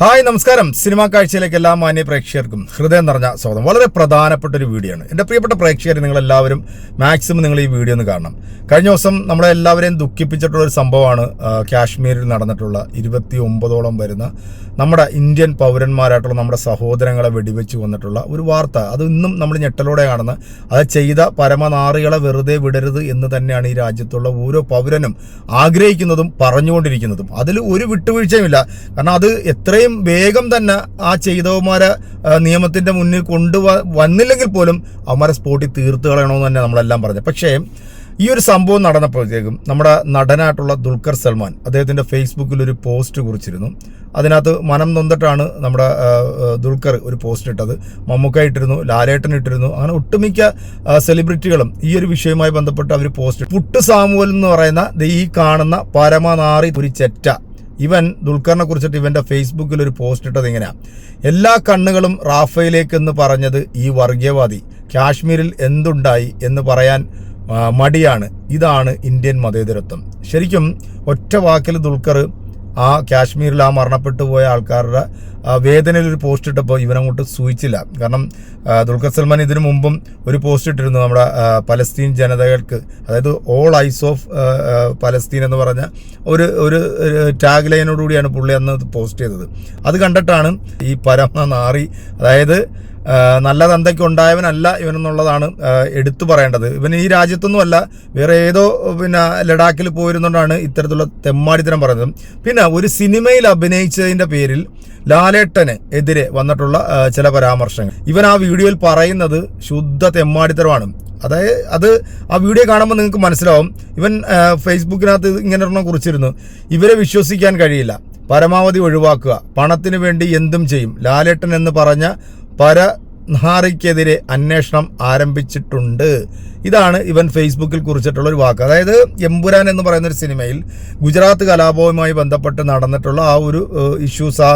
Hi നമസ്കാരം. Cinema കാഴ്ചയിലേക്ക് എല്ലാ മാന്യ പ്രേക്ഷകർക്കും ഹൃദയം നിറഞ്ഞ സ്വാഗതം. വളരെ പ്രധാനപ്പെട്ട ഒരു വീഡിയോ ആണ് എന്റെ പ്രിയപ്പെട്ട പ്രേക്ഷകർ നിങ്ങൾ എല്ലാവരും മാക്സിമം നിങ്ങൾ ഈ വീഡിയോ ഒന്ന് കാണണം. കഴിഞ്ഞ ദിവസം നമ്മളെ എല്ലാവരെയും ദുഃഖിപ്പിച്ചിട്ടുള്ള ഒരു സംഭവമാണ് കാശ്മീരിൽ നടന്നിട്ടുള്ള ഇരുപത്തി ഒമ്പതോളം വരുന്ന നമ്മുടെ ഇന്ത്യൻ പൗരന്മാരായിട്ടുള്ള നമ്മുടെ സഹോദരങ്ങളെ വെടിവെച്ച് വന്നിട്ടുള്ള ഒരു വാർത്ത. അത് ഇന്നും നമ്മൾ ഞെട്ടലോടെ കാണുന്ന അത് ചെയ്ത പരമനാറികളെ വെറുതെ വിടരുത് എന്ന് തന്നെയാണ് ഈ രാജ്യത്തുള്ള ഓരോ പൗരനും ആഗ്രഹിക്കുന്നതും പറഞ്ഞുകൊണ്ടിരിക്കുന്നതും. അതിൽ ഒരു വിട്ടുവീഴ്ചയുമില്ല. കാരണം അത് എത്രയും വേഗം തന്നെ ആ ചെയ്തവന്മാരെ നിയമത്തിന്റെ മുന്നിൽ കൊണ്ടു വന്നില്ലെങ്കിൽ പോലും അവന്മാരെ സ്പോട്ടിൽ തീർത്ത് കളയണമെന്ന് തന്നെ നമ്മളെല്ലാം പറഞ്ഞു. പക്ഷേ ഈ ഒരു സംഭവം നടന്നപ്പോഴത്തേക്കും നമ്മുടെ നടനായിട്ടുള്ള ദുൽഖർ സൽമാൻ അദ്ദേഹത്തിന്റെ ഫേസ്ബുക്കിൽ ഒരു പോസ്റ്റ് കുറിച്ചിരുന്നു. അതിനകത്ത് മനം നൊന്നിട്ടാണ് നമ്മുടെ ദുൽഖർ ഒരു പോസ്റ്റ് ഇട്ടത്. മമ്മൂക്ക ഇട്ടിരുന്നു ലാലേട്ടൻ ഇട്ടിരുന്നു. അങ്ങനെ ഒട്ടുമിക്ക സെലിബ്രിറ്റികളും ഈ ഒരു വിഷയവുമായി ബന്ധപ്പെട്ട് അവർ പോസ്റ്റ് പുട്ട് സാമുവൽ എന്ന് പറയുന്ന ഈ കാണുന്ന പരമനാറി ഒരു ചെറ്റ. ഇവൻ ദുൽഖറിനെ കുറിച്ചിട്ട് ഇവന്റെ ഫേസ്ബുക്കിൽ ഒരു പോസ്റ്റ് ഇട്ടത് ഇങ്ങനെയാ. എല്ലാ കണ്ണുകളും റാഫയിലേക്ക് എന്ന് പറഞ്ഞത് ഈ വർഗീയവാദി. കാശ്മീരിൽ എന്തുണ്ടായി എന്ന് പറയാൻ മടിയാണ്. ഇതാണ് ഇന്ത്യൻ മതേതരത്വം. ശരിക്കും ഒറ്റ വാക്കിൽ ദുൽഖർ ആ കാശ്മീരിൽ ആ മരണപ്പെട്ടു പോയ ആൾക്കാരുടെ വേദനയിൽ ഒരു പോസ്റ്റ് ഇട്ടപ്പോൾ ഇവനങ്ങോട്ട് സൂചിച്ചില്ല. കാരണം ദുൽഖർ സൽമാൻ ഇതിനു മുമ്പും ഒരു പോസ്റ്റ് ഇട്ടിരുന്നു നമ്മുടെ പലസ്തീൻ ജനതകൾക്ക് അതായത് ഓൾ ഐസ് ഓഫ് പലസ്തീൻ എന്ന് പറഞ്ഞ ഒരു ഒരു ടാഗ് ലൈനോടുകൂടിയാണ് പുള്ളി അന്ന് പോസ്റ്റ് ചെയ്തത്. അത് കണ്ടിട്ടാണ് ഈ പരമ നാറി അതായത് നല്ല തന്തയ്ക്ക് ഉണ്ടായവനല്ല ഇവനെന്നുള്ളതാണ് എടുത്തു പറയേണ്ടത്. ഇവൻ ഈ രാജ്യത്തൊന്നുമല്ല വേറെ ഏതോ പിന്നെ ലഡാക്കിൽ പോയിരുന്നുകൊണ്ടാണ് ഇത്തരത്തിലുള്ള തെമ്മാടിത്തരം പറയുന്നത്. പിന്നെ ഒരു സിനിമയിൽ അഭിനയിച്ചതിന്റെ പേരിൽ ലാലേട്ടന് എതിരെ വന്നിട്ടുള്ള ചില പരാമർശങ്ങൾ. ഇവൻ ആ വീഡിയോയിൽ പറയുന്നത് ശുദ്ധ തെമ്മാടിത്തരമാണ്. അതായത് അത് ആ വീഡിയോ കാണുമ്പോൾ നിങ്ങൾക്ക് മനസ്സിലാവും ഇവൻ ഫേസ്ബുക്കിനകത്ത് ഇങ്ങനെ ഒരെണ്ണം കുറിച്ചിരുന്നു. ഇവരെ വിശ്വസിക്കാൻ കഴിയില്ല. പരമാവധി ഒഴിവാക്കുക. പണത്തിന് വേണ്ടി എന്തും ചെയ്യും. ലാലേട്ടൻ എന്ന് പറഞ്ഞ പരനാറിക്കെതിരെ അന്വേഷണം ആരംഭിച്ചിട്ടുണ്ട്. ഇതാണ് ഇവൻ ഫേസ്ബുക്കിൽ കുറിച്ചിട്ടുള്ള ഒരു വാക്ക്. അതായത് എമ്പുരാൻ എന്ന് പറയുന്ന ഒരു സിനിമയിൽ ഗുജറാത്ത് കലാപവുമായി ബന്ധപ്പെട്ട് നടന്നിട്ടുള്ള ആ ഒരു ഇഷ്യൂസ് ആ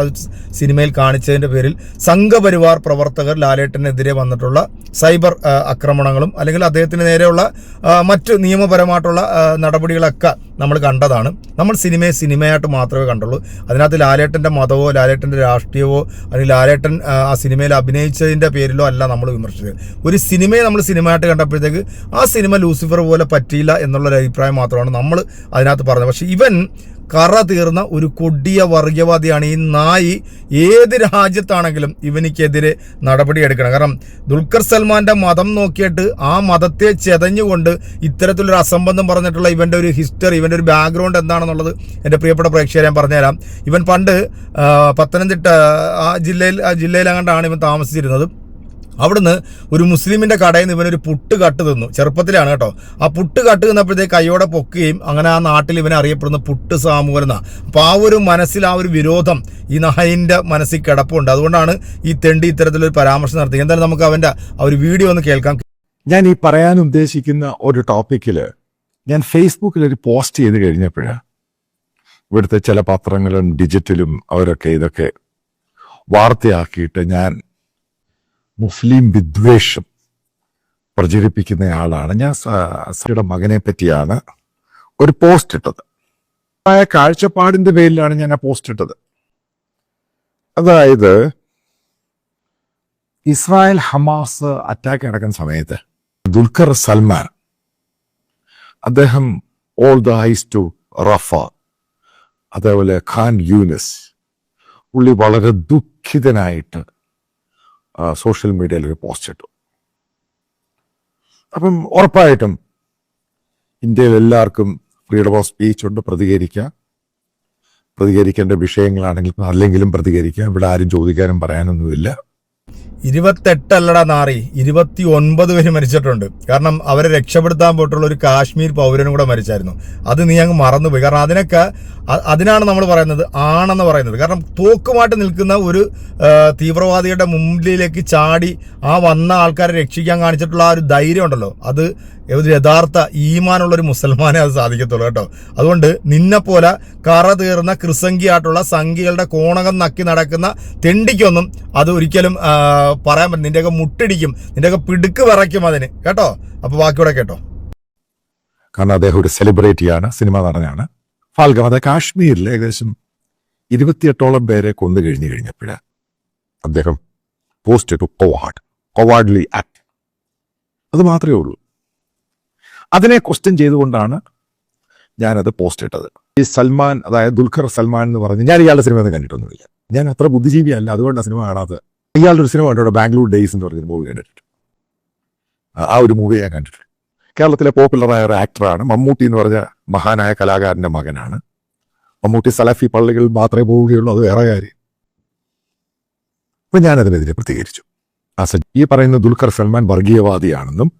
സിനിമയിൽ കാണിച്ചതിന്റെ പേരിൽ സംഘപരിവാർ പ്രവർത്തകർ ലാലേട്ടനെതിരെ വന്നിട്ടുള്ള സൈബർ ആക്രമണങ്ങളും അല്ലെങ്കിൽ അദ്ദേഹത്തിന് നേരെയുള്ള മറ്റ് നിയമപരമായിട്ടുള്ള നടപടികളൊക്കെ നമ്മൾ കണ്ടതാണ്. നമ്മൾ സിനിമയെ സിനിമയായിട്ട് മാത്രമേ കണ്ടുള്ളൂ. അതിനകത്ത് ലാലേട്ടന്റെ മതമോ ലാലേട്ടന്റെ രാഷ്ട്രീയമോ അല്ലെങ്കിൽ ലാലേട്ടൻ ആ, സിനിമയിൽ അഭിനയിച്ചതിന്റെ പേരിലോ അല്ല നമ്മൾ വിമർശിച്ചത്. ഒരു സിനിമയെ നമ്മൾ സിനിമയായിട്ട് കണ്ടപ്പോഴത്തേക്ക് ആ സിനിമ ലൂസിഫർ പോലെ പറ്റിയില്ല എന്നുള്ളൊരു അഭിപ്രായം മാത്രമാണ് നമ്മൾ അതിനകത്ത് പറഞ്ഞത്. പക്ഷേ ഇവൻ കറ തീർന്ന ഒരു കൊടിയ വർഗീയവാദിയാണ് ഈ നായി ഏത് രാജ്യത്താണെങ്കിലും ഇവനിക്കെതിരെ നടപടിയെടുക്കണം കാരണം ദുൽഖർ സൽമാന്റെ മതം നോക്കിയിട്ട് ആ മതത്തെ ചെതഞ്ഞുകൊണ്ട് ഇത്തരത്തിലൊരു അസംബന്ധം പറഞ്ഞിട്ടുള്ള ഇവന്റെ ഒരു ഹിസ്റ്ററി ഇവന്റെ ഒരു ബാക്ക്ഗ്രൗണ്ട് എന്താണെന്നുള്ളത് എന്റെ പ്രിയപ്പെട്ട പ്രേക്ഷകരെ ഞാൻ പറഞ്ഞുതരാം. ഇവൻ പണ്ട് പത്തനംതിട്ട ആ ജില്ലയിൽ ആ ജില്ലയിലങ്ങാണ്ടാണ് ഇവൻ താമസിച്ചിരുന്നത്. അവിടുന്ന് ഒരു മുസ്ലിമിന്റെ കടയിൽ നിന്ന് ഇവനൊരു പുട്ട് കട്ട് തിന്നു. ചെറുപ്പത്തിലാണ് കേട്ടോ. ആ പുട്ട് കട്ട് തിന്നപ്പോഴത്തേക്ക് കൈയോടെ പൊക്കുകയും അങ്ങനെ ആ നാട്ടിൽ ഇവനെ അറിയപ്പെടുന്ന പുട്ട് എന്നാ. അപ്പൊ ആ ഒരു മനസ്സിൽ ആ ഒരു വിരോധം ഈ നഹയിന്റെ മനസ്സിൽ കിടപ്പുണ്ട്. അതുകൊണ്ടാണ് ഈ തെണ്ടി ഇത്തരത്തിലൊരു പരാമർശം നടത്തി എന്തായാലും നമുക്ക് അവന്റെ ആ ഒരു വീഡിയോ ഒന്ന് കേൾക്കാം. ഞാൻ ഈ പറയാൻ ഉദ്ദേശിക്കുന്ന ഒരു ടോപ്പിക്കിൽ ഞാൻ ഫേസ്ബുക്കിൽ ഒരു പോസ്റ്റ് ചെയ്ത് കഴിഞ്ഞപ്പോഴാ ഇവിടുത്തെ ചില പത്രങ്ങളും ഡിജിറ്റലും അവരൊക്കെ ഇതൊക്കെ വാർത്തയാക്കിയിട്ട് ഞാൻ മുസ്ലിം വിദ്വേഷം പ്രചരിപ്പിക്കുന്നയാളാണ് ഞാൻ അസിയുടെ മകനെ പറ്റിയാണ് ഒരു പോസ്റ്റ് ഇട്ടത്. ആയ കാഴ്ചപ്പാടിന്റെ പേരിലാണ് ഞാൻ ആ പോസ്റ്റ് ഇട്ടത്. അതായത് ഇസ്രായേൽ ഹമാസ് അറ്റാക്ക് നടക്കുന്ന സമയത്ത് ദുൽഖർ സൽമാൻ അദ്ദേഹം all the eyes to Rafah അതേപോലെ ഖാൻ യൂനിസ് പുള്ളി വളരെ ദുഃഖിതനായിട്ട് സോഷ്യൽ മീഡിയയിൽ ഒരു പോസ്റ്റ് ഇട്ടു. അപ്പം ഉറപ്പായിട്ടും ഇന്ത്യയിൽ എല്ലാവർക്കും ഫ്രീഡം ഓഫ് സ്പീച്ച് ഉണ്ട് പ്രതികരിക്കുക പ്രതികരിക്കേണ്ട വിഷയങ്ങളാണെങ്കിൽ അല്ലെങ്കിലും പ്രതികരിക്കുക ഇവിടെ ആരും ചോദിക്കാനും പറയാനൊന്നുമില്ല. ഇരുപത്തെട്ടല്ലടാ നാറി. ഇരുപത്തി ഒൻപത് പേര് മരിച്ചിട്ടുണ്ട്. കാരണം അവരെ രക്ഷപ്പെടുത്താൻ പോയിട്ടുള്ള ഒരു കാശ്മീർ പൗരനും കൂടെ മരിച്ചായിരുന്നു. അത് നീ അങ്ങ് മറന്നുപോയി. കാരണം അതിനൊക്കെ അതിനാണ് നമ്മൾ പറയുന്നത് ആണെന്ന് പറയുന്നത്. കാരണം തോക്കുമായിട്ട് നിൽക്കുന്ന ഒരു തീവ്രവാദിയുടെ മുമ്പിലേക്ക് ചാടി ആ വന്ന ആൾക്കാരെ രക്ഷിക്കാൻ കാണിച്ചിട്ടുള്ള ആ ഒരു ധൈര്യം ഉണ്ടല്ലോ. അത് ഒരു യഥാർത്ഥ ഈമാനുള്ള ഒരു മുസൽമാനെ അത് സാധിക്കത്തുള്ളൂ കേട്ടോ. അതുകൊണ്ട് നിന്നെപ്പോലെ കറ തീർന്ന കൃസംഗിയായിട്ടുള്ള സംഖ്യകളുടെ കോണകം നക്കി നടക്കുന്ന തെണ്ടിക്കൊന്നും അത് ഒരിക്കലും പറയാൻ പറ്റും. നിന്റെയൊക്കെ മുട്ടിടിക്കും. നിന്റെയൊക്കെ പിടുക്ക് വിറയ്ക്കും അതിന്. കേട്ടോ? അപ്പൊ ബാക്കിയൂടെ കേട്ടോ. കാരണം അദ്ദേഹം ഒരു സെലിബ്രിറ്റിയാണ് സിനിമ നടനാണ്. ഫാൽഗം അത് കാശ്മീരിൽ ഏകദേശം ഇരുപത്തിയെട്ടോളം പേരെ കൊന്നു കഴിഞ്ഞു കഴിഞ്ഞപ്പോഴ അദ്ദേഹം post to coward cowardly act അത് മാത്രമേ ഉള്ളൂ. അതിനെ ക്വസ്റ്റ്യൻ ചെയ്തുകൊണ്ടാണ് ഞാനത് പോസ്റ്റ് ഇട്ടത്. ഈ സൽമാൻ അതായത് ദുൽഖർ സൽമാൻ എന്ന് പറഞ്ഞ് ഞാൻ ഇയാളുടെ സിനിമ ഒന്നും കണ്ടിട്ടൊന്നുമില്ല. ഞാൻ അത്ര ബുദ്ധിജീവിയല്ല അതുകൊണ്ടാണ് സിനിമ കാണാത്തത്. ഇയാളുടെ ഒരു സിനിമ കണ്ടോ ബാംഗ്ലൂർ ഡേയ്സ് എന്ന് പറഞ്ഞൊരു മൂവി കണ്ടിട്ടുണ്ട്. ആ- ഒരു മൂവി ഞാൻ കണ്ടിട്ടുണ്ട്. കേരളത്തിലെ പോപ്പുലറായ ഒരു ആക്ടറാണ് മമ്മൂട്ടി എന്ന് പറഞ്ഞ മഹാനായ കലാകാരന്റെ മകനാണ്. മമ്മൂട്ടി സലഫി പള്ളികളിൽ മാത്രമേ പോവുകയുള്ളൂ അത് വേറെ കാര്യം. അപ്പം ഞാനതിനെതിരെ പ്രതികരിച്ചു. സ- ഈ പറയുന്ന ദുൽഖർ സൽമാൻ വർഗീയവാദിയാണെന്നും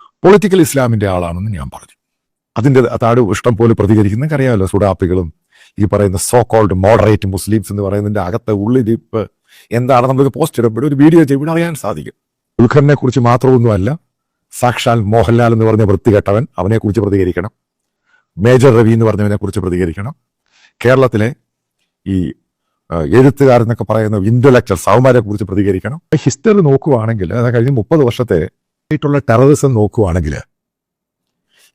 പൊളിറ്റിക്കൽ ഇസ്ലാമിന്റെ ആളാണെന്നും ഞാൻ പറഞ്ഞു. അതിന്റെ താഴെ ഇഷ്ടം പോലെ പ്രതികരിക്കുന്ന അറിയാമല്ലോ സുഡാപ്പികളും ഈ പറയുന്ന സോ കോൾഡ് മോഡറേറ്റ് മുസ്ലിംസ് എന്ന് പറയുന്നതിന്റെ അകത്തെ ഉള്ളിരിപ്പ് എന്താണ് നമുക്ക് പോസ്റ്റ് ഇടുമ്പോൾ ഒരു വീഡിയോ ചെയ്യുമ്പോൾ അറിയാൻ സാധിക്കും. ദുൽഖറിനെ കുറിച്ച് മാത്രമൊന്നുമല്ല സാക്ഷാൽ മോഹൻലാൽ എന്ന് പറഞ്ഞ വൃത്തികെട്ടവൻ അവനെ കുറിച്ച് പ്രതികരിക്കണം. മേജർ രവി എന്ന് പറഞ്ഞവനെ കുറിച്ച് പ്രതികരിക്കണം. കേരളത്തിലെ ഈ എഴുത്തുകാരെന്നൊക്കെ പറയുന്ന ഇന്റലക്ച്വൽ സൗമാരെ കുറിച്ച് പ്രതികരിക്കണം. ഹിസ്റ്ററി നോക്കുവാണെങ്കിൽ കഴിഞ്ഞ മുപ്പത് വർഷത്തെ ആയിട്ടുള്ള ടെററിസം നോക്കുവാണെങ്കിൽ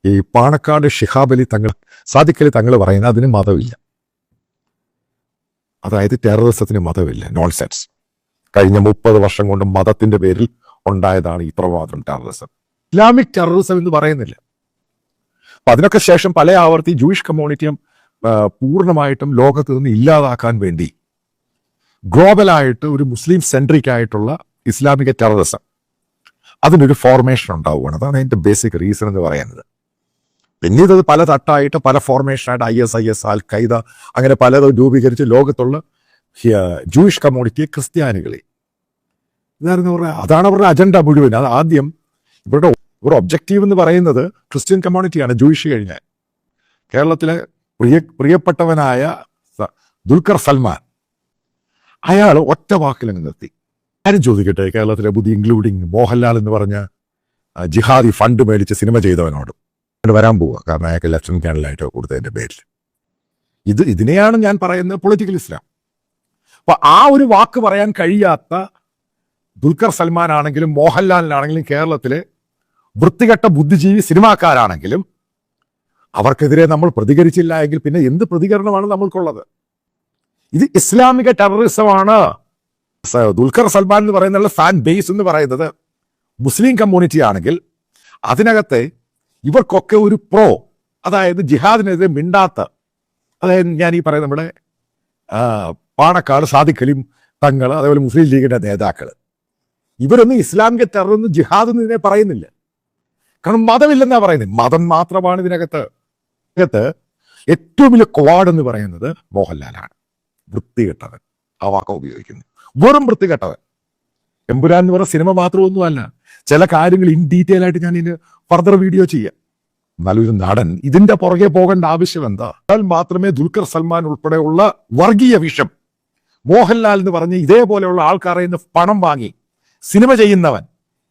ഈ പാണക്കാട് ഷിഹാബ് അലി തങ്ങൾ സാദിഖ് തങ്ങൾ പറയുന്ന അതിന് മതമില്ല. അതായത് ടെററിസത്തിന് മതമില്ല നോൺസെൻസ് കഴിഞ്ഞ മുപ്പത് വർഷം കൊണ്ട് മതത്തിന്റെ പേരിൽ ഉണ്ടായതാണ് ഈ പ്രവാദം ടെററിസം. ഇസ്ലാമിക് ടെററിസം എന്ന് പറയുന്നില്ല. അപ്പൊ അതിനൊക്കെ ശേഷം പല ആവർത്തി ജൂയിഷ് കമ്മ്യൂണിറ്റിയും പൂർണമായിട്ടും ലോകത്ത് നിന്ന് ഇല്ലാതാക്കാൻ വേണ്ടി ഗ്ലോബലായിട്ട് ഒരു മുസ്ലിം സെൻട്രിക് ആയിട്ടുള്ള ഇസ്ലാമിക ടെററിസം. അതിനൊരു ഫോർമേഷൻ ഉണ്ടാവുകയാണ്. അതാണ് അതിന്റെ ബേസിക് റീസൺ എന്ന് പറയുന്നത്. പിന്നീട് അത് പല തട്ടായിട്ട് പല ഫോർമേഷനായിട്ട് I S I S al Qaeda അങ്ങനെ പലതും രൂപീകരിച്ച് ലോകത്തുള്ള ജൂയിഷ് കമ്മ്യൂണിറ്റി ക്രിസ്ത്യാനികളെ. ഇതായിരുന്നു അവരുടെ അതാണ് അവരുടെ അജണ്ട മുഴുവൻ. അത് ആദ്യം ഇവരുടെ ഒരു ഒബ്ജക്റ്റീവ് എന്ന് പറയുന്നത് ക്രിസ്ത്യൻ കമ്മ്യൂണിറ്റിയാണ് ജൂയിഷ് കഴിഞ്ഞാൽ. കേരളത്തിലെ പ്രിയ പ്രിയപ്പെട്ടവനായ ദുൽഖർ സൽമാൻ അയാൾ ഒറ്റ വാക്കിലങ്ങ് നിർത്തി. ആരും ചോദിക്കട്ടെ കേരളത്തിലെ ബുദ്ധി ഇൻക്ലൂഡിങ് മോഹൻലാൽ എന്ന് പറഞ്ഞ ജിഹാദി ഫണ്ട് മേടിച്ച് സിനിമ ചെയ്തവനോട്. വരാൻ പോവുക കാരണം അയാൾക്ക് ലഫ്റ്റനന്റ് കേണലായിട്ടോ കൊടുത്തതിന്റെ പേരിൽ. ഇത് ഇതിനെയാണ് ഞാൻ പറയുന്നത് പൊളിറ്റിക്കൽ ഇസ്ലാം അപ്പൊ ആ ഒരു വാക്ക് പറയാൻ കഴിയാത്ത ദുൽഖർ സൽമാൻ ആണെങ്കിലും മോഹൻലാലിനാണെങ്കിലും കേരളത്തിലെ വൃത്തികെട്ട ബുദ്ധിജീവി സിനിമാക്കാരാണെങ്കിലും അവർക്കെതിരെ നമ്മൾ പ്രതികരിച്ചില്ല എങ്കിൽ പിന്നെ എന്ത് പ്രതികരണമാണ് നമ്മൾക്കുള്ളത്? ഇത് ഇസ്ലാമിക ടെററിസമാണ് ദുൽഖർ സൽമാൻ എന്ന് പറയുന്ന ഫാൻ ബേസ് എന്ന് പറയുന്നത് മുസ്ലിം കമ്മ്യൂണിറ്റി ആണെങ്കിൽ അതിനകത്തെ ഇവർക്കൊക്കെ ഒരു പ്രോ. അതായത് ജിഹാദിനെതിരെ മിണ്ടാത്ത. അതായത് ഞാൻ ഈ പറയുന്ന നമ്മുടെ പാണക്കാട് സാദിഖലിം തങ്ങൾ അതേപോലെ മുസ്ലിം ലീഗിന്റെ നേതാക്കൾ ഇവരൊന്നും ഇസ്ലാമിക ടെററൊന്നും ജിഹാദ് എന്ന് ഇതിനെ പറയുന്നില്ല. കാരണം മതമില്ലെന്നാ പറയുന്നത്. മതം മാത്രമാണ് ഇതിനകത്ത്. അകത്ത് ഏറ്റവും വലിയ ക്വാഡ് എന്ന് പറയുന്നത് മോഹൻലാലാണ്. വൃത്തികെട്ടവൻ ആ വാക്ക ഉപയോഗിക്കുന്നു. വെറും വൃത്തികെട്ടവൻ എമ്പുരാൻ എന്ന് പറഞ്ഞ സിനിമ മാത്രമൊന്നുമല്ല. ചില കാര്യങ്ങൾ ഇൻ ഡീറ്റെയിൽ ആയിട്ട് ഞാൻ ഇതിന് ഫർദർ വീഡിയോ ചെയ്യാം. എന്നാലും ഒരു നടൻ ഇതിന്റെ പുറകെ പോകേണ്ട ആവശ്യം എന്താ? മാത്രമേ ദുൽഖർ സൽമാൻ ഉൾപ്പെടെയുള്ള വർഗീയ വിഷം മോഹൻലാൽ എന്ന് പറഞ്ഞ് ഇതേപോലെയുള്ള ആൾക്കാരെ നിന്ന് പണം വാങ്ങി സിനിമ ചെയ്യുന്നവൻ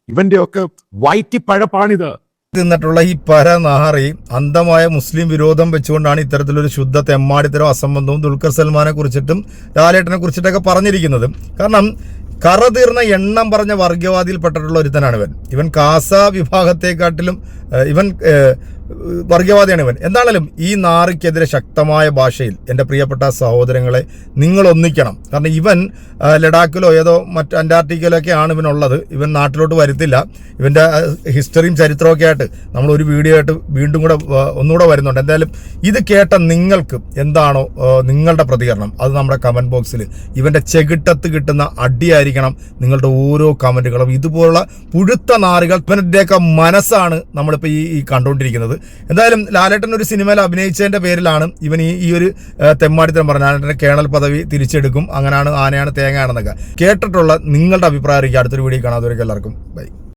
ഇവന്റെയൊക്കെ വയറ്റിപ്പഴപ്പാണിത് തിന്നിട്ടുള്ള ഈ പരനാറി അന്ധമായ മുസ്ലിം വിരോധം വെച്ചുകൊണ്ടാണ് ഇത്തരത്തിലൊരു ശുദ്ധ തെമ്മാടിത്തരം അസംബന്ധവും ദുൽഖർ സൽമാനെ കുറിച്ചിട്ടും ലാലേട്ടനെ കുറിച്ചിട്ടൊക്കെ പറഞ്ഞിരിക്കുന്നത്. കാരണം കറ തീർന്ന എണ്ണം പറഞ്ഞ വർഗീയവാദിയിൽപ്പെട്ടിട്ടുള്ള ഒരുത്തനാണ് ഇവൻ ഇവൻ കാസ വിഭാഗത്തെക്കാട്ടിലും ഇവൻ വർഗീയവാദിയാണ് ഇവൻ. എന്താണേലും ഈ നാറിക്കെതിരെ ശക്തമായ ഭാഷയിൽ എന്റെ പ്രിയപ്പെട്ട സഹോദരങ്ങളെ നിങ്ങൾ ഒന്നിക്കണം കാരണം ഇവൻ ലഡാക്കിലോ ഏതോ മറ്റ് അന്റാർട്ടിക്കയിലോ ഒക്കെ ആണ് ഇവനുള്ളത്. ഇവൻ നാട്ടിലോട്ട് വരുത്തില്ല. ഇവന്റെ ഹിസ്റ്ററിയും ചരിത്രവും ഒക്കെ ആയിട്ട് നമ്മൾ ഒരു വീഡിയോ ആയിട്ട് വീണ്ടും കൂടെ ഒന്നുകൂടെ വരുന്നുണ്ട്. എന്തായാലും ഇത് കേട്ട നിങ്ങൾക്ക് എന്താണോ നിങ്ങളുടെ പ്രതികരണം. അത് നമ്മുടെ കമന്റ് ബോക്സിൽ ഇവന്റെ ചെകിട്ടത്ത് കിട്ടുന്ന അടിയായിരിക്കണം നിങ്ങളുടെ ഓരോ കമന്റുകളും ഇതുപോലുള്ള പുഴുത്ത നാറുകൾ ഇവന്റെയൊക്കെ മനസ്സാണ് നമ്മളിപ്പോൾ ഈ കണ്ടുകൊണ്ടിരിക്കുന്നത്. എന്തായാലും ലാലേട്ടൻ ഒരു സിനിമയിൽ അഭിനയിച്ചതിന്റെ പേരിലാണ് ഇവൻ ഈ ഈ ഒരു തെമ്മാടിത്തരം പറഞ്ഞു ലാലേട്ടന്റെ കേണൽ പദവി തിരിച്ചെടുക്കും. അങ്ങനെയാണ് ആനയാണ് തേങ്ങയാണെന്നൊക്കെ കേട്ടിട്ടുള്ള നിങ്ങളുടെ അഭിപ്രായം അറിയിക്കുക. അടുത്തൊരു വീഡിയോ കാണാതെ എല്ലാവർക്കും ബൈ.